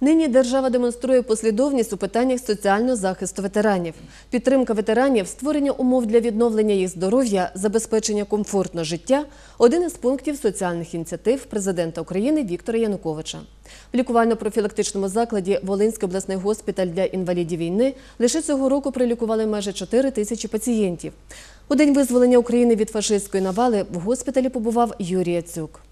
Нині держава демонструє послідовність у питаннях соціального захисту ветеранів. Підтримка ветеранів, створення умов для відновлення їх здоров'я, забезпечення комфортного життя – один із пунктів соціальних ініціатив президента України Віктора Януковича. В лікувально-профілактичному закладі Волинський обласний госпіталь для інвалідів війни лише цього року прилікували майже 4 тисячі пацієнтів. У день визволення України від фашистської навали в госпіталі побував Юрій Яцюк.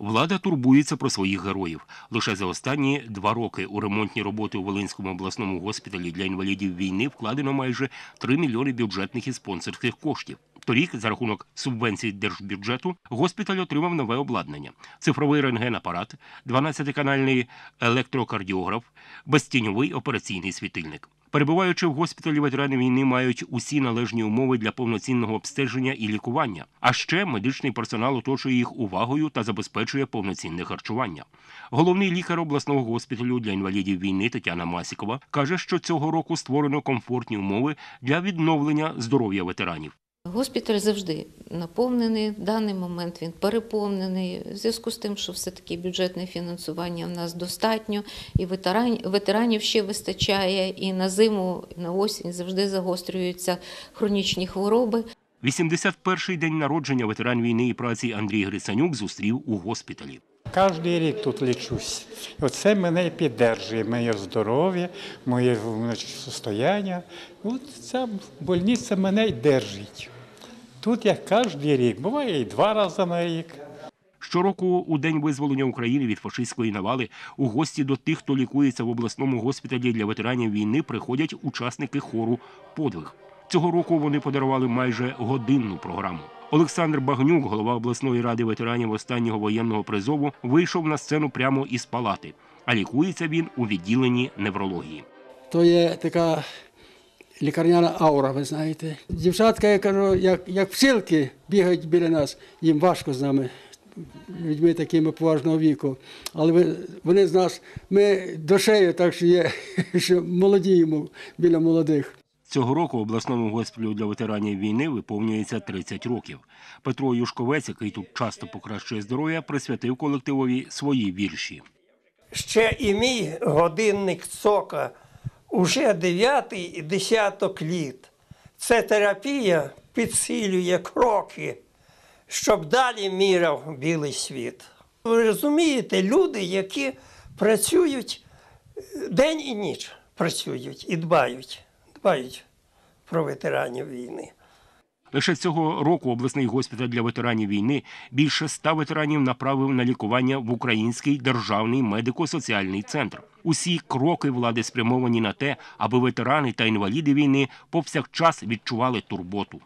Влада турбується про своїх героїв. Лише за останні два роки у ремонтні роботи у Волинському обласному госпіталі для інвалідів війни вкладено майже 3 мільйони бюджетних і спонсорських коштів. Торік, за рахунок субвенцій держбюджету, госпіталь отримав нове обладнання: цифровий рентген-апарат, 12-канальний електрокардіограф, безтіньовий операційний світильник. Перебуваючи в госпіталі, ветерани війни мають усі належні умови для повноцінного обстеження і лікування. А ще медичний персонал оточує їх увагою та забезпечує повноцінне харчування. Головний лікар обласного госпіталю для інвалідів війни Тетяна Масікова каже, що цього року створено комфортні умови для відновлення здоров'я ветеранів. Госпіталь завжди наповнений. В даний момент він переповнений. В зв'язку з тим, що все-таки бюджетне фінансування в нас достатньо, і ветеранів, ветеранів ще вистачає, і на зиму, і на осінь завжди загострюються хронічні хвороби. 81-й день народження ветеран війни і праці Андрій Грицанюк зустрів у госпіталі. Кожен рік тут лічусь. Оце мене і піддержує, моє здоров'я, моє значить, состояння. От ця больниця мене й держить. Тут я кожен рік, буває і два рази на рік. Щороку у день визволення України від фашистської навали у гості до тих, хто лікується в обласному госпіталі для ветеранів війни, приходять учасники хору Подвиг. Цього року вони подарували майже годинну програму. Олександр Багнюк, голова обласної ради ветеранів останнього воєнного призову, вийшов на сцену прямо із палати, а лікується він у відділенні неврології. то є така лікарняна аура, ви знаєте. Дівчатка, я кажу, як, як пчілки бігають біля нас, їм важко з нами, людьми такими поважного віку. Але ви- вони з нас, ми душею, так що є, що молодіємо біля молодих. Цього року обласному госпіталю для ветеранів війни виповнюється 30 років. Петро Юшковець, який тут часто покращує здоров'я, присвятив колективові свої вірші. Ще і мій годинник цока уже дев'ятий і десяток літ. Це терапія підсилює кроки, щоб далі міряв білий світ. Ви розумієте, люди, які працюють день і ніч працюють і дбають, дбають про ветеранів війни. Лише цього року обласний госпіталь для ветеранів війни більше ста ветеранів направив на лікування в Український державний медико-соціальний центр. Усі кроки влади спрямовані на те, аби ветерани та інваліди війни повсякчас відчували турботу.